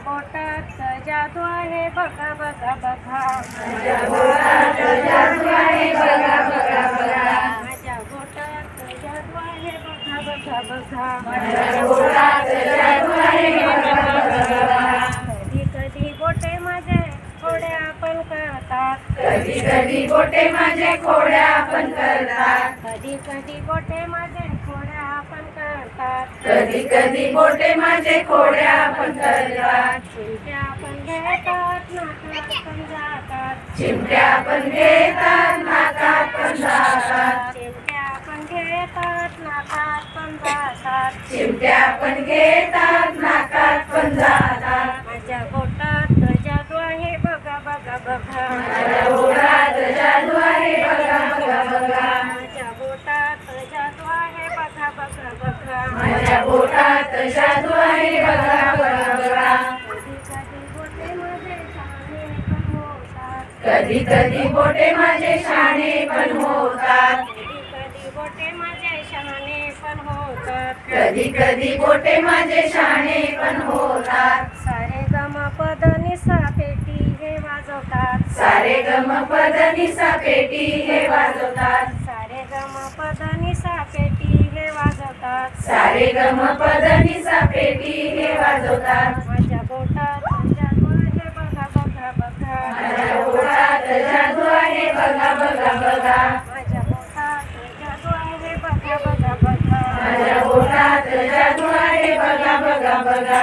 पोटात जादू आहे बघा बघा बघा माझ्या पोटात जादू आहे बघा बघा बघा माझ्या पोटात जादू आहे बघा बघा बघा माझ्या पोटात जादू आहे बघा बघा बघा कधी कधी बोटे माझे थोड्या आपण करतात कधी कधी बोटे माझे खोड्या आपण करतात. कधी कधी बोटे माझे थोड्या आपण करतात. कधी कधी बोटे माझे खोड्या आपण करतात. चिमट्या आपण घेतात जातात. चिमट्या आपण घेतात जातात. चिमट्या आपण घेतात जातात. चिमट्या आपण घेतात नाकात पण जातात. माझ्या बोटात जादू आहे बघा बघा बघा. माझ्या पोटात जादू आहे बघा बघा बघा. कधी कधी बोटे माझे शाणे पण होतात. कधी कधी बोटे माझे शाणे पण होतात. सारे गम पद निसा पेटी हे वाजवतात सारे गम पद निसा पेटी हे वाजवतात सारे गम पद निसा पेटी हे वाजवतात सारे गम पद निसा पेटी हे वाजवतात माझ्या बोटात जादू आहे बघा बघा बघा. माझ्या पोटात जादू आहे बघा बघा बघा. माझ्या बोटात जादू आहे बघा बघा बघा. माझ्या पोटात जादू आहे बघा बघा बघा.